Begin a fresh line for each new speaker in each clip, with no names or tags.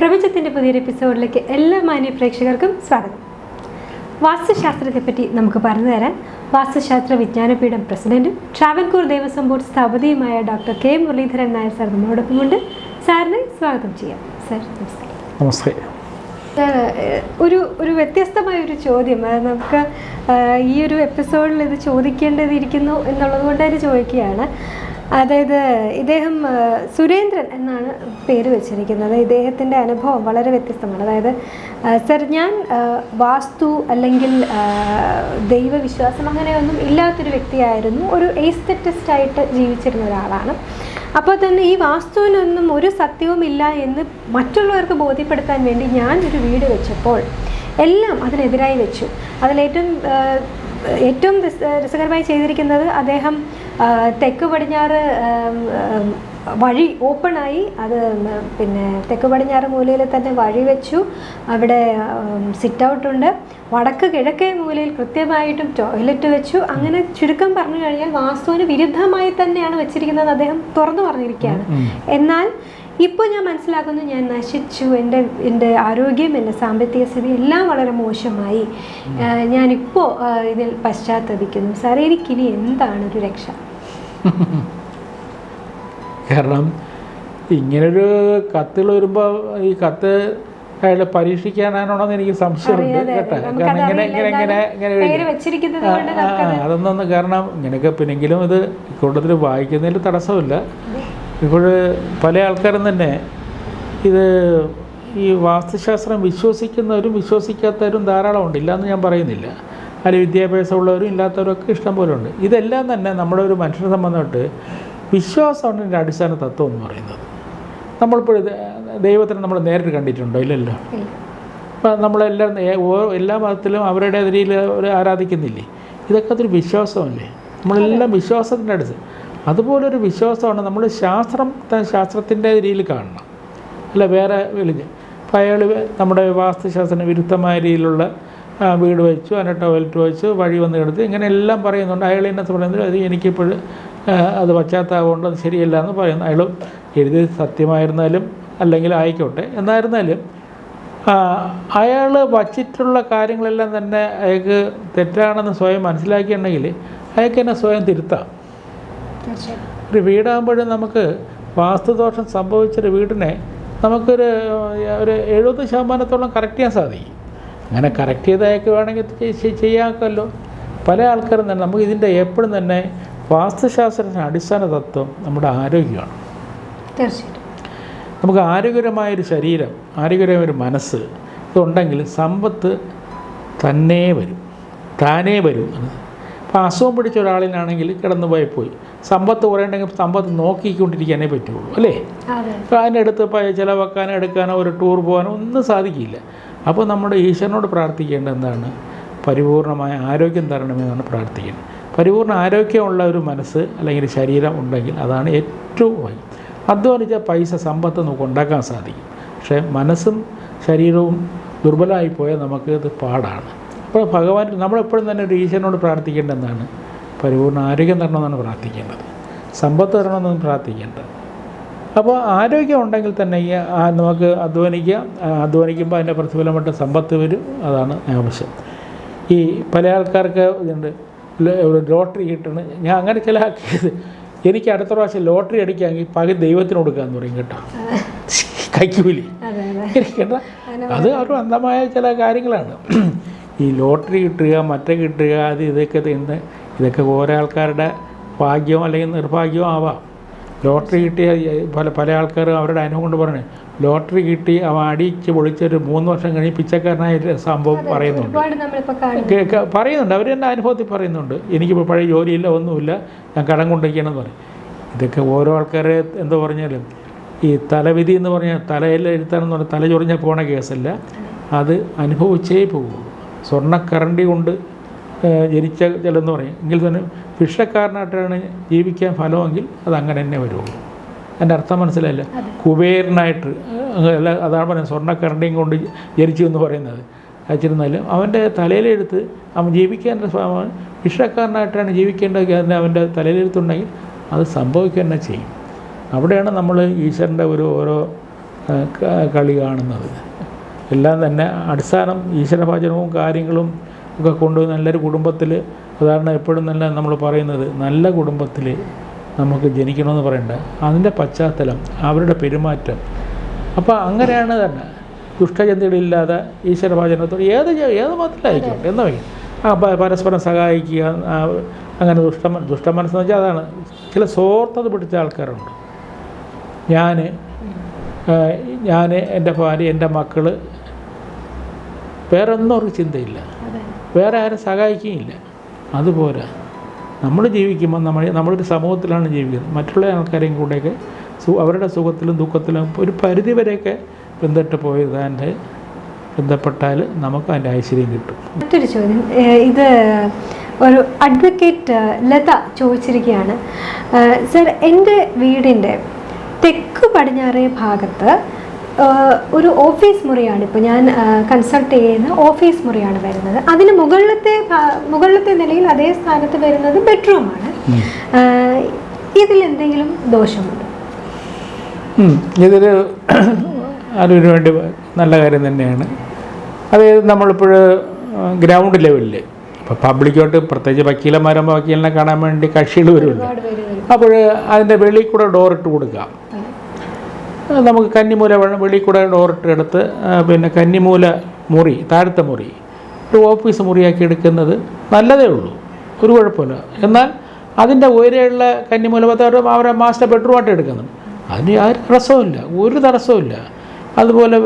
പ്രപഞ്ചത്തിന്റെ പുതിയൊരു എപ്പിസോഡിലേക്ക് എല്ലാ മാന്യ പ്രേക്ഷകർക്കും സ്വാഗതം. വാസ്തുശാസ്ത്രത്തെപ്പറ്റി നമുക്ക് പറഞ്ഞു തരാൻ വാസ്തുശാസ്ത്ര വിജ്ഞാനപീഠം പ്രസിഡന്റും Travancore Devaswom board സ്ഥാപതിയുമായ doctor K Muralidharan Nair sir നമ്മളോടൊപ്പമുണ്ട് സാറിനെ സ്വാഗതം ചെയ്യാം. സാർ നമസ്കാരം. നമസ്കാരം ഒരു ഒരു വ്യത്യസ്തമായ ഒരു ചോദ്യം. നമുക്ക് ഈ ഒരു എപ്പിസോഡിൽ ഇത് ചോദിക്കേണ്ടതിരിക്കുന്നു എന്നുള്ളത് കൊണ്ട് തന്നെ ചോദിക്കുകയാണ്. അതായത് ഇദ്ദേഹം സുരേന്ദ്രൻ എന്നാണ് പേര് വെച്ചിരിക്കുന്നത്. ഇദ്ദേഹത്തിന്റെ അനുഭവം വളരെ വ്യത്യസ്തമാണ്. അതായത് സർ ഞാൻ വാസ്തു അല്ലെങ്കിൽ ദൈവവിശ്വാസം അങ്ങനെയൊന്നും ഇല്ലാത്തൊരു വ്യക്തിയായിരുന്നു. ഒരു എയ്സ്തെറ്റിസ്റ്റ് ആയിട്ട് ജീവിച്ചിരുന്ന ഒരാളാണ്. അപ്പോൾ തന്നെ ഈ വാസ്തുവിനൊന്നും ഒരു സത്യവും ഇല്ല എന്ന് മറ്റുള്ളവർക്ക് ബോധ്യപ്പെടുത്താൻ വേണ്ടി ഞാൻ ഒരു വീട് വെച്ചപ്പോൾ എല്ലാം അതിനെതിരായി വെച്ചു. അതിലേറ്റവും ഏറ്റവും രസ- രസകരമായി ചെയ്തിരിക്കുന്നത് അദ്ദേഹം തെക്ക് പടിഞ്ഞാറ് വഴി ഓപ്പണായി അത് പിന്നെ തെക്ക് പടിഞ്ഞാറ് മൂലയിൽ തന്നെ വഴി വെച്ചു. അവിടെ സിറ്റ് ഔട്ട് ഉണ്ട്. വടക്ക് കിഴക്കേ മൂലയിൽ കൃത്യമായിട്ടും ടോയ്ലറ്റ് വെച്ചു. അങ്ങനെ ചുരുക്കം പറഞ്ഞു കഴിഞ്ഞാൽ വാസ്തുവിന് വിരുദ്ധമായി തന്നെയാണ് വെച്ചിരിക്കുന്നത് അദ്ദേഹം തുറന്നു പറഞ്ഞിരിക്കുകയാണ്. എന്നാൽ ഇപ്പോൾ ഞാൻ മനസ്സിലാക്കുന്നു ഞാൻ നശിച്ചു. എന്റെ എന്റെ ആരോഗ്യം എന്റെ സാമ്പത്തിക സ്ഥിതി എല്ലാം വളരെ മോശമായി. ഞാനിപ്പോൾ ഇതിൽ പശ്ചാത്തപിക്കുന്നു. സാറേ എനിക്കിനി എന്താണ് ഒരു രക്ഷ?
കാരണം ഇങ്ങനൊരു കത്തുകൾ വരുമ്പോൾ ഈ കത്ത് അയാൾ പരീക്ഷിക്കാനാണോന്ന് എനിക്ക് സംശയമുണ്ട് കേട്ടോ. കാരണം ഇങ്ങനെ ഇങ്ങനെ ഇങ്ങനെ ഇങ്ങനെ
പേര്
എഴുതി.
വെച്ചിരിക്കുന്നത്
ആ,
കൊണ്ട്
ആ, ആ, അതൊന്നും കാരണം ഇങ്ങനെയൊക്കെ പിന്നെങ്കിലും ഇത് കൂട്ടത്തിൽ വായിക്കുന്നതിൽ തടസ്സമില്ല. ഇപ്പോൾ പല ആൾക്കാരും തന്നെ ഇത് ഈ വാസ്തുശാസ്ത്രം വിശ്വസിക്കുന്നവരും വിശ്വസിക്കാത്തവരും ധാരാളം ധാരാളമുണ്ട്. ഇല്ലയെന്ന് ഞാൻ പറയുന്നില്ല. അതിൽ വിദ്യാഭ്യാസമുള്ളവരും ഇല്ലാത്തവരും ഒക്കെ ഇഷ്ടം പോലെ ഉണ്ട്. ഇതെല്ലാം തന്നെ നമ്മുടെ ഒരു മനുഷ്യനെ സംബന്ധമായിട്ട് വിശ്വാസമാണ് എന്റെ അടിസ്ഥാന തത്വം എന്ന് പറയുന്നത്. നമ്മളിപ്പോൾ ദൈവത്തിനെ നമ്മൾ നേരിട്ട് കണ്ടിട്ടുണ്ടോ? ഇല്ലല്ലോ. അപ്പം നമ്മളെല്ലാം എല്ലാ മതത്തിലും അവരുടെ രീതിയിൽ അവർ ആരാധിക്കുന്നില്ലേ? ഇതൊക്കെ അതൊരു വിശ്വാസമല്ലേ? നമ്മളെല്ലാം വിശ്വാസത്തിന്റെ അടുത്ത്. അതുപോലൊരു വിശ്വാസമാണ് നമ്മൾ ശാസ്ത്രം ശാസ്ത്രത്തിന്റെ രീതിയിൽ കാണണം. അല്ല വേറെ വിളിഞ്ഞ്. അപ്പോൾ അയാൾ നമ്മുടെ വാസ്തുശാസ്ത്രത്തിന് വിരുദ്ധമായ രീതിയിലുള്ള വീട് വെച്ചു അതിന്റെ ടോയ്ലറ്റ് വെച്ചു വഴി വന്ന് കിടത്തി. ഇങ്ങനെ എല്ലാം പറയുന്നുണ്ട്. അയാൾ എന്നെ പറയുന്നത് അത് എനിക്കിപ്പോഴും അത് പശ്ചാത്താപമുണ്ട് അത് ശരിയല്ല എന്ന് പറയുന്നു. അയാൾ എഴുതി സത്യമായിരുന്നാലും അല്ലെങ്കിൽ ആയിക്കോട്ടെ. എന്നായിരുന്നാലും അയാൾ വച്ചിട്ടുള്ള കാര്യങ്ങളെല്ലാം തന്നെ അയാൾക്ക് തെറ്റാണെന്ന് സ്വയം മനസ്സിലാക്കിയിട്ടുണ്ടെങ്കിൽ അയാൾക്ക് തന്നെ സ്വയം തിരുത്താം. ഒരു വീടാകുമ്പോഴും നമുക്ക് വാസ്തുദോഷം സംഭവിച്ചൊരു വീടിനെ നമുക്കൊരു ഒരു എഴുപത് ശതമാനത്തോളം കറക്റ്റ് ചെയ്യാൻ സാധിക്കും. അങ്ങനെ കറക്റ്റ് ചെയ്തയൊക്കെ വേണമെങ്കിൽ ചെയ്യാക്കല്ലോ ചെയ്യാമല്ലോ. പല ആൾക്കാരും തന്നെ നമുക്ക് ഇതിന്റെ എപ്പോഴും തന്നെ വാസ്തുശാസ്ത്രത്തിന്റെ അടിസ്ഥാന തത്വം നമ്മുടെ ആരോഗ്യമാണ്.
തീർച്ചയായിട്ടും.
നമുക്ക് ആരോഗ്യകരമായൊരു ശരീരം ആരോഗ്യകരമായൊരു മനസ്സ് ഇതുണ്ടെങ്കിൽ സമ്പത്ത് തന്നെ വരും താനേ വരും. അപ്പോൾ അസുഖം പിടിച്ച ഒരാളിനാണെങ്കിൽ കിടന്നു പോയി പോയി. സമ്പത്ത് കുറയണമെങ്കിൽ സമ്പത്ത് നോക്കിക്കൊണ്ടിരിക്കാനേ പറ്റുള്ളൂ അല്ലേ? അതിനടുത്ത് ചിലവാക്കാനോ എടുക്കാനോ ഒരു ടൂർ പോകാനോ ഒന്നും സാധിക്കില്ല. അപ്പോൾ നമ്മുടെ ഈശ്വരനോട് പ്രാർത്ഥിക്കേണ്ടത് എന്താണ്? പരിപൂർണമായ ആരോഗ്യം തരണമെന്നാണ് പ്രാർത്ഥിക്കുന്നത് പരിപൂർണ ആരോഗ്യമുള്ള ഒരു മനസ്സ് അല്ലെങ്കിൽ ശരീരം ഉണ്ടെങ്കിൽ അതാണ് ഏറ്റവും അധ്വാനിച്ച പൈസ സമ്പത്ത് നമുക്ക് ഉണ്ടാക്കാൻ സാധിക്കും. പക്ഷേ മനസ്സും ശരീരവും ദുർബലമായി പോയാൽ നമുക്ക് ഇത് പാടാണ്. അപ്പോൾ ഭഗവാൻ നമ്മളെപ്പോഴും തന്നെ ഒരു ഈശ്വരനോട് പ്രാർത്ഥിക്കേണ്ടത് എന്താണ്? പരിപൂർണ ആരോഗ്യം തരണമെന്നാണ് പ്രാർത്ഥിക്കേണ്ടത്. സമ്പത്ത് തരണമെന്നാണ് പ്രാർത്ഥിക്കേണ്ടത്. അപ്പോൾ ആരോഗ്യം ഉണ്ടെങ്കിൽ തന്നെ ഈ നമുക്ക് അധ്വാനിക്കാം അധ്വാനിക്കുമ്പോൾ അതിന്റെ പ്രതിഫലമായിട്ട് സമ്പത്ത് വരും. അതാണ് ആവശ്യം. ഈ പല ആൾക്കാർക്ക് ഇതുണ്ട്. ഒരു ലോട്ടറി കിട്ടണം. ഞാൻ അങ്ങനെ ചില ആക്കിയത് എനിക്ക് അടുത്ത പ്രാവശ്യം ലോട്ടറി അടിക്കാമെങ്കിൽ പകുതി ദൈവത്തിന് കൊടുക്കാമെന്ന് പറയും കേട്ടോ. കൈക്കൂലി.
അതെ അതെ.
ഒരു അന്ധമായ ചില കാര്യങ്ങളാണ്. ഈ ലോട്ടറി കിട്ടുക മറ്റേ കിട്ടുക അത് ഇതൊക്കെ തിന്ന് ഇതൊക്കെ ഓരോ ആൾക്കാരുടെ ഭാഗ്യവും അല്ലെങ്കിൽ നിർഭാഗ്യവും ആവാം. ലോട്ടറി കിട്ടിയ പല പല ആൾക്കാരും അവരുടെ അനുഭവം കൊണ്ട് പറഞ്ഞു ലോട്ടറി കിട്ടി അവൻ അടിച്ച് പൊളിച്ചൊരു മൂന്ന് വർഷം കഴിഞ്ഞ് പിച്ചക്കാരനായ സംഭവം പറയുന്നുണ്ട്. പറയുന്നുണ്ട്. അവർ എന്റെ അനുഭവത്തിൽ പറയുന്നുണ്ട്. എനിക്കിപ്പോൾ പഴയ ജോലിയില്ല ഒന്നുമില്ല. ഞാൻ കടം കൊണ്ടിരിക്കണമെന്ന് പറയും. ഇതൊക്കെ ഓരോ ആൾക്കാരെ എന്തോ പറഞ്ഞാലും ഈ തലവിധി എന്ന് പറഞ്ഞാൽ തലയിൽ എഴുത്താണെന്ന് പറഞ്ഞാൽ തല ചൊറിഞ്ഞാൽ പോണ കേസല്ല. അത് അനുഭവിച്ചേ പോകുള്ളൂ സ്വർണക്കരണ്ടി കൊണ്ട് ഏഹ്, ജനിച്ച ചിലെന്ന് പറയും. എങ്കിൽ തന്നെ ഭിക്ഷക്കാരനായിട്ടാണ് ജീവിക്കാൻ ഫലമെങ്കിൽ അത് അങ്ങനെ തന്നെ വരുള്ളൂ. എന്റെ അർത്ഥം മനസ്സിലായില്ല? കുബേരനായിട്ട് അല്ല അതാണ് പറയുന്നത് സ്വർണക്കരണ്ടിയും കൊണ്ട് ജനിച്ചു എന്ന് പറയുന്നത്. അയച്ചിരുന്നാലും അവന്റെ തലയിലെടുത്ത് അവൻ ജീവിക്കേണ്ട ഭിക്ഷക്കാരനായിട്ടാണ് ജീവിക്കേണ്ടത് അതിന് അവന്റെ തലയിലെടുത്തുണ്ടെങ്കിൽ അത് സംഭവിക്കുക തന്നെ ചെയ്യും. അവിടെയാണ് നമ്മൾ ഈശ്വരന്റെ ഒരു ഓരോ കളി കാണുന്നത്. എല്ലാം തന്നെ അടിസ്ഥാനം ഈശ്വരഭജനവും കാര്യങ്ങളും ഒക്കെ കൊണ്ട് നല്ലൊരു കുടുംബത്തിൽ ഉദാഹരണം എപ്പോഴും നല്ല നമ്മൾ പറയുന്നത് നല്ല കുടുംബത്തിൽ നമുക്ക് ജനിക്കണമെന്ന് പറയണ്ട. അതിന്റെ പശ്ചാത്തലം അവരുടെ പെരുമാറ്റം. അപ്പോൾ അങ്ങനെയാണ് തന്നെ. ദുഷ്ടചിന്തകളില്ലാതെ ഈശ്വരഭാചനത്തോട് ഏത് ഏത് മതത്തിലായിരിക്കും? എന്ന് വയ്ക്കും ആ പരസ്പരം സഹായിക്കുക അങ്ങനെ ദുഷ്ട ദുഷ്ടമനസ്സെന്ന് വെച്ചാൽ അതാണ്. ചില സ്വാർത്ഥത പിടിച്ച ആൾക്കാരുണ്ട്. ഞാൻ ഞാൻ എന്റെ ഭാര്യ എന്റെ മക്കൾ വേറെ ഒന്നും അവർക്ക് ചിന്തയില്ല. വേറെ ആരും സഹായിക്കുകയില്ല. അതുപോലെ നമ്മൾ ജീവിക്കുമ്പോൾ നമ്മൾ നമ്മളൊരു സമൂഹത്തിലാണ് ജീവിക്കുന്നത്. മറ്റുള്ള ആൾക്കാരെയും കൂടെയൊക്കെ സു അവരുടെ സുഖത്തിലും ദുഃഖത്തിലും ഒരു പരിധി വരെയൊക്കെ ബന്ധപ്പെട്ട് പോയതാന്റെ ബന്ധപ്പെട്ടാൽ നമുക്ക് അതിന്റെ ഐശ്വര്യം കിട്ടും.
മറ്റൊരു ചോദ്യം. ഇത് ഒരു അഡ്വക്കേറ്റ് ലത ചോദിച്ചിരിക്കുകയാണ്. സർ എന്റെ വീടിന്റെ തെക്ക് പടിഞ്ഞാറേ ഭാഗത്ത് ഒരു ഓഫീസ് മുറിയാണ് ഇപ്പോൾ ഞാൻ കൺസൾട്ട് ചെയ്യുന്ന ഓഫീസ് മുറിയാണ് വരുന്നത്. അതിന് മുകളിലത്തെ മുകളിലത്തെ നിലയിൽ അതേ സ്ഥാനത്ത് വരുന്നത് ബെഡ്റൂമാണ്. ഇതിലെന്തെങ്കിലും എന്തെങ്കിലും
ദോഷമുണ്ട്? ഇതൊരു അറിവിന് വേണ്ടി നല്ല കാര്യം തന്നെയാണ്. അതായത് നമ്മളിപ്പോൾ ഗ്രൗണ്ട് ലെവലിൽ ഇപ്പോൾ പബ്ലിക്കോട്ട് പ്രത്യേകിച്ച് വക്കീലന്മാരാകുമ്പോൾ വക്കീലിനെ കാണാൻ വേണ്ടി കക്ഷികൾ വരുമല്ലോ അപ്പോൾ അതിന്റെ വെളിയിൽ കൂടെ ഡോർ ഇട്ട് കൊടുക്കാം. ആ, നമുക്ക് കന്നിമൂല വെ- വെളിയിൽ കൂടെ ഡോറിട്ട് എടുത്ത് പിന്നെ കന്നിമൂല മുറി താഴത്തെ മുറി ഒരു ഓഫീസ് മുറിയാക്കി എടുക്കുന്നത് നല്ലതേ ഉള്ളൂ. ഒരു കുഴപ്പമില്ല. എന്നാൽ അതിന്റെ ഉയരെയുള്ള കന്നിമൂല പത്താറ് അവരെ മാസ്റ്റർ ബെഡ്റൂമായിട്ട് എടുക്കുന്നുണ്ട് അതിന് യാതൊരു തടസ്സവുമില്ല. ഒരു തടസ്സവുമില്ല. അതുപോലെ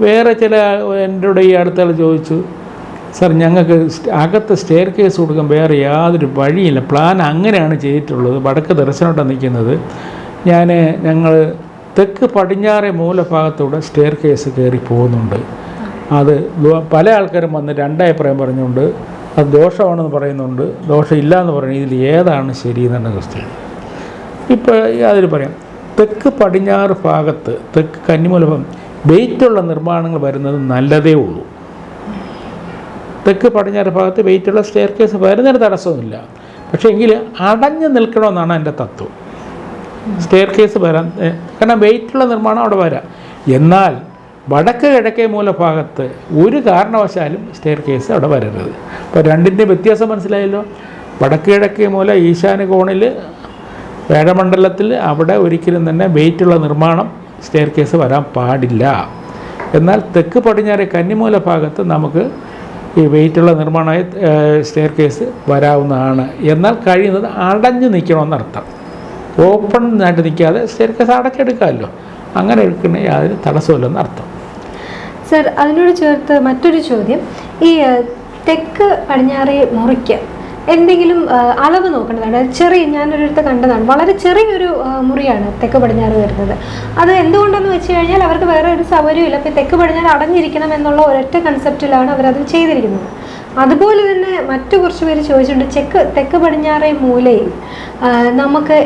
വേറെ ചില എന്റെ ഈ അടുത്തുകൾ ചോദിച്ചു സാർ ഞങ്ങൾക്ക് അകത്ത് സ്റ്റെയർ കേസ് കൊടുക്കാൻ വേറെ യാതൊരു വഴിയില്ല. പ്ലാൻ അങ്ങനെയാണ് ചെയ്തിട്ടുള്ളത്. വടക്ക് ദർശനമായിട്ടാണ് നിൽക്കുന്നത്. ഞാൻ ഞങ്ങൾ തെക്ക് പടിഞ്ഞാറേ മൂലഭാഗത്തൂടെ സ്റ്റെയർ കേസ് കയറി പോകുന്നുണ്ട്. അത് പല ആൾക്കാരും വന്ന് രണ്ടഭിപ്രായം പറഞ്ഞുകൊണ്ട് അത് ദോഷമാണെന്ന് പറയുന്നുണ്ട്. ദോഷമില്ല എന്ന് പറയുന്നത് ഇതിൽ ഏതാണ് ശരി എന്നാണ് ക്വസ്റ്റ്യൻ ഇപ്പോൾ അതിൽ പറയാം. തെക്ക് പടിഞ്ഞാറ് ഭാഗത്ത് തെക്ക് കന്നിമൂലഭം വെയിറ്റുള്ള നിർമ്മാണങ്ങൾ വരുന്നത് നല്ലതേ ഉള്ളൂ. തെക്ക് പടിഞ്ഞാറ് ഭാഗത്ത് വെയിറ്റുള്ള സ്റ്റെയർ കേസ് വരുന്നതിന് തടസ്സമൊന്നുമില്ല. പക്ഷേ എങ്കിൽ അടഞ്ഞു നിൽക്കണമെന്നാണ് എന്റെ തത്വം. സ്റ്റെയർ കേസ് വരാൻ കാരണം വെയിറ്റുള്ള നിർമ്മാണം അവിടെ വരാം. എന്നാൽ വടക്ക് കിഴക്കേ മൂലഭാഗത്ത് ഒരു കാരണവശാലും സ്റ്റെയർ കേസ് അവിടെ വരരുത്. അപ്പോൾ രണ്ടിന്റെ വ്യത്യാസം മനസ്സിലായല്ലോ? വടക്ക് കിഴക്കേ മൂല ഈശാന കോണിൽ വേഴമണ്ഡലത്തിൽ അവിടെ ഒരിക്കലും തന്നെ വെയിറ്റുള്ള നിർമ്മാണം സ്റ്റെയർ കേസ് വരാൻ പാടില്ല. എന്നാൽ തെക്ക് പടിഞ്ഞാറ് കന്നിമൂല ഭാഗത്ത് നമുക്ക് ഈ വെയിറ്റുള്ള നിർമ്മാണമായ സ്റ്റെയർ കേസ് വരാവുന്നതാണ്. എന്നാൽ കഴിയുന്നത് അടഞ്ഞു നിൽക്കണമെന്നർത്ഥം. ഓപ്പൺ ആയിട്ട് നിൽക്കാതെ സ്റ്റെയർ കേസ് അടച്ചെടുക്കാമല്ലോ അങ്ങനെ എടുക്കുന്ന യാതൊരു തടസ്സമില്ലെന്ന് അർത്ഥം.
സർ അതിനോട് ചേർത്ത് മറ്റൊരു ചോദ്യം. ഈ തെക്ക് പടിഞ്ഞാറേ മുറിക്ക് എന്തെങ്കിലും അളവ് നോക്കേണ്ടതാണ് ചെറിയ ഞാനൊരിടത്ത് കണ്ടതാണ്. വളരെ ചെറിയൊരു മുറിയാണ് തെക്ക് പടിഞ്ഞാറ് വരുന്നത്. അത് എന്തുകൊണ്ടെന്ന് വെച്ച് കഴിഞ്ഞാൽ അവർക്ക് വേറെ ഒരു സൗകര്യമില്ല അപ്പോൾ തെക്ക് പടിഞ്ഞാറ് അടഞ്ഞിരിക്കണം എന്നുള്ള ഒരൊറ്റ കൺസെപ്റ്റിലാണ് അവരത് ചെയ്തിരിക്കുന്നത്. അതുപോലെ തന്നെ മറ്റു കുറച്ച് പേര് ചോദിച്ചിട്ടുണ്ട് ചെക്ക് തെക്ക് പടിഞ്ഞാറേ മൂലയിൽ നമുക്ക്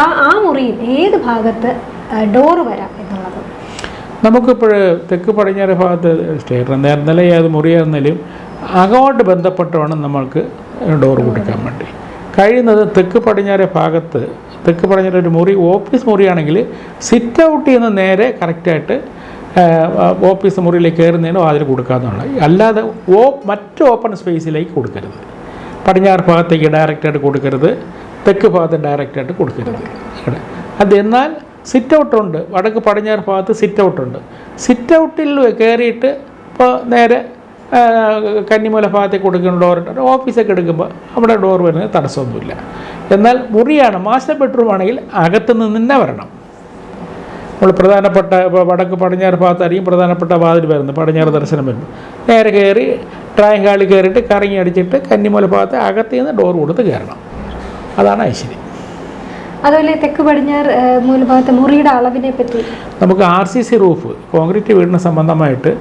ആ ആ മുറിയിൽ ഏത് ഭാഗത്ത് ഡോറ് വരാം എന്നുള്ളത്.
നമുക്കിപ്പോൾ തെക്ക് പടിഞ്ഞാറ് ഭാഗത്ത് സ്റ്റെയർ നേർന്നല ഏത് മുറിയായിരുന്നാലും അങ്ങോട്ട് ബന്ധപ്പെട്ടാണ് നമ്മൾക്ക് ഡോർ കൊടുക്കാൻ വേണ്ടി. കഴിയുന്നത് തെക്ക് പടിഞ്ഞാറ് ഭാഗത്ത് തെക്ക് പടിഞ്ഞാറ് ഒരു മുറി ഓഫീസ് മുറിയാണെങ്കിൽ സിറ്റ് ഔട്ട് ചെയ്യുന്ന നേരെ കറക്റ്റായിട്ട് ഓഫീസ് മുറിയിലേക്ക് കയറുന്നതിന് വാതിൽ കൊടുക്കാമെന്നുള്ള അല്ലാതെ ഓ മറ്റ് ഓപ്പൺ സ്പേസിലേക്ക് കൊടുക്കരുത്. പടിഞ്ഞാറ് ഭാഗത്തേക്ക് ഡയറക്റ്റായിട്ട് കൊടുക്കരുത്. തെക്ക് ഭാഗത്ത് ഡയറക്റ്റായിട്ട് കൊടുക്കരുത്. ഇവിടെ. അത് എന്നാൽ സിറ്റ് ഔട്ടുണ്ട് വടക്ക് പടിഞ്ഞാറ് ഭാഗത്ത് സിറ്റ് ഔട്ടുണ്ട് സിറ്റ് ഔട്ടിൽ കയറിയിട്ട് ഇപ്പോൾ നേരെ കന്നിമൂല ഭാഗത്തെ കൊടുക്കുന്ന ഡോർ ഓഫീസൊക്കെ എടുക്കുമ്പോൾ അവിടെ ഡോർ വരുന്നത് തടസ്സമൊന്നുമില്ല. എന്നാൽ മുറിയാണ് മാസ്റ്റർ ബെഡ്റൂം ആണെങ്കിൽ അകത്ത് നിന്ന് തന്നെ വരണം. നമ്മൾ പ്രധാനപ്പെട്ട വടക്ക് പടിഞ്ഞാറ് ഭാഗത്തായിരിക്കും പ്രധാനപ്പെട്ട വാതിൽ വരുന്നത്. പടിഞ്ഞാറ് ദർശനം വരുന്നത് നേരെ കയറി ട്രായം ഹാളിൽ കയറിയിട്ട് കറങ്ങി അടിച്ചിട്ട് കന്നിമൂല ഭാഗത്ത് അകത്ത് നിന്ന് ഡോർ കൊടുത്ത് കയറണം. അതാണ് ഐശ്വര്യം.
അതുപോലെ തെക്ക് പടിഞ്ഞാറ് മൂലഭാഗത്തെ മുറിയുടെ അളവിനെ പറ്റി.
നമുക്ക് R C C roof concrete വീടിന് സംബന്ധമായിട്ട്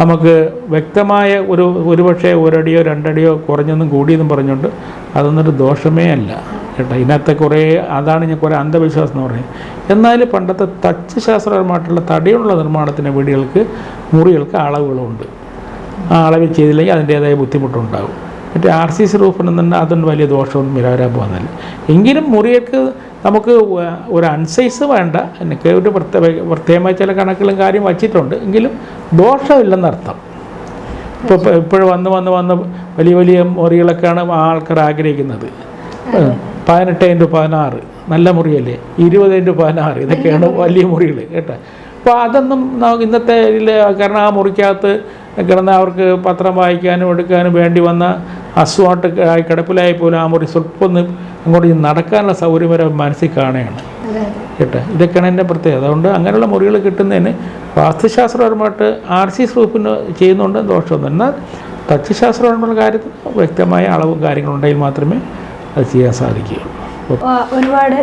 നമുക്ക് വ്യക്തമായ ഒരു ഒരുപക്ഷെ ഒരടിയോ രണ്ടടിയോ കുറഞ്ഞൊന്നും കൂടിയെന്നും പറഞ്ഞുകൊണ്ട് അതൊന്നൊരു ദോഷമേ അല്ല കേട്ടോ. ഇതിനകത്തെ കുറേ അതാണ് ഞാൻ കുറേ അന്ധവിശ്വാസം എന്ന് പറയുന്നത് എന്നാൽ പണ്ടത്തെ തച്ച് ശാസ്ത്രപരമായിട്ടുള്ള തടിയുള്ള നിർമ്മാണത്തിന്റെ വീടുകൾക്ക് മുറികൾക്ക് അളവുകളുണ്ട്. ആ അളവിൽ ചെയ്തില്ലെങ്കിൽ അതിന്റേതായ ബുദ്ധിമുട്ടുണ്ടാകും. മറ്റേ ആർ സി സി റൂഫിനൊന്നും അതൊന്നും വലിയ ദോഷമൊന്നും വരാൻ പോകുന്നില്ല. എങ്കിലും മുറിയൊക്കെ നമുക്ക് ഒരു അൺസൈസ് വേണ്ട. എനിക്ക് ഒരു പ്രത്യേക പ്രത്യേകമായ ചില കണക്കുകളും കാര്യം വച്ചിട്ടുണ്ട്. എങ്കിലും ദോഷമില്ലെന്നർത്ഥം ഇപ്പോൾ ഇപ്പോഴും വന്ന് വന്ന് വന്ന് വലിയ വലിയ മുറികളൊക്കെയാണ് ആൾക്കാർ ആഗ്രഹിക്കുന്നത്. പതിനെട്ട് ഇന്റു പതിനാറ്. നല്ല മുറിയല്ലേ? ഇരുപത് ഇന്റു പതിനാറ്. ഇതൊക്കെയാണ് വലിയ മുറികൾ കേട്ടോ. അപ്പോൾ അതൊന്നും നമുക്ക് ഇന്നത്തെ കാരണം ആ മുറിക്കകത്ത് കിടന്ന് അവർക്ക് പത്രം വായിക്കാനും എടുക്കാനും വേണ്ടി വന്ന അസുഖമായിട്ട് ആയി കിടപ്പിലായി പോലും ആ മുറി സ്വല്പം ഒന്ന് അങ്ങോട്ട് നടക്കാനുള്ള സൗകര്യം വരെ മനസ്സിൽ കാണുകയാണ്. കേട്ടെ? ഇതൊക്കെയാണ് എന്റെ പ്രത്യേകത. അതുകൊണ്ട് അങ്ങനെയുള്ള മുറികൾ കിട്ടുന്നതിന് വാസ്തുശാസ്ത്രപരമായിട്ട് ആർ സി സ്വൂപ്പിന് ചെയ്യുന്നുണ്ട് ദോഷമൊന്നും എന്നാൽ തച്ചുശാസ്ത്രപരമായ കാര്യത്തിൽ വ്യക്തമായ അളവും കാര്യങ്ങളുണ്ടെങ്കിൽ മാത്രമേ അത് ചെയ്യാൻ സാധിക്കുകയുള്ളൂ.
ഒരുപാട്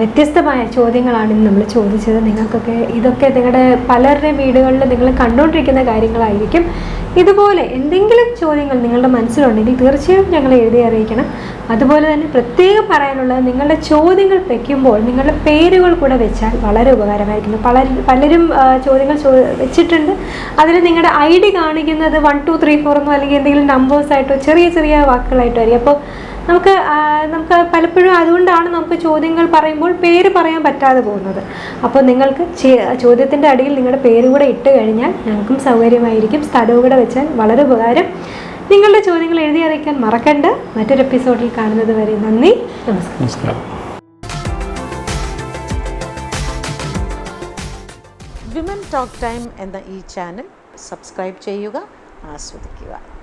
വ്യത്യസ്തമായ ചോദ്യങ്ങളാണ് ഇന്ന് നമ്മൾ ചോദിച്ചത്. നിങ്ങൾക്കൊക്കെ ഇതൊക്കെ നിങ്ങളുടെ പലരുടെയും വീടുകളിൽ നിങ്ങൾ കണ്ടുകൊണ്ടിരിക്കുന്ന കാര്യങ്ങളായിരിക്കും. ഇതുപോലെ എന്തെങ്കിലും ചോദ്യങ്ങൾ നിങ്ങളുടെ മനസ്സിലുണ്ടെങ്കിൽ തീർച്ചയായും ഞങ്ങൾ എഴുതി അറിയിക്കണം. അതുപോലെ തന്നെ പ്രത്യേകം പറയാനുള്ളത് നിങ്ങളുടെ ചോദ്യങ്ങൾ വയ്ക്കുമ്പോൾ നിങ്ങളുടെ പേരുകൾ കൂടെ വെച്ചാൽ വളരെ ഉപകാരമായിരിക്കുന്നു. പല പലരും ചോദ്യങ്ങൾ ചോ വെച്ചിട്ടുണ്ട്. അതിൽ നിങ്ങളുടെ ഐ ഡി കാണിക്കുന്നത് വൺ ടു ത്രീ ഫോർ എന്നോ അല്ലെങ്കിൽ എന്തെങ്കിലും നമ്പേഴ്സായിട്ടോ ചെറിയ ചെറിയ വാക്കുകളായിട്ടോ ആയിരിക്കും. അപ്പോൾ നമുക്ക് നമുക്ക് പലപ്പോഴും അതുകൊണ്ടാണ് നമുക്ക് ചോദ്യങ്ങൾ പറയുമ്പോൾ പേര് പറയാൻ പറ്റാതെ പോകുന്നത്. അപ്പോൾ നിങ്ങൾക്ക് ചോദ്യത്തിന്റെ അടിയിൽ നിങ്ങളുടെ പേര് കൂടെ ഇട്ട് കഴിഞ്ഞാൽ ഞങ്ങൾക്കും സൗകര്യമായിരിക്കും. സ്ഥലവും കൂടെ വെച്ചാൽ വളരെ ഉപകാരം. നിങ്ങളുടെ ചോദ്യങ്ങൾ എഴുതി അറിയിക്കാൻ മറക്കണ്ട. മറ്റൊരു എപ്പിസോഡിൽ കാണുന്നത് വരെ നന്ദി. നമസ്കാരം.
നമസ്കാരം.
വിമൻ ടോക്ക് ടൈം എന്ന ഈ ചാനൽ സബ്സ്ക്രൈബ് ചെയ്യുക ആസ്വദിക്കുക.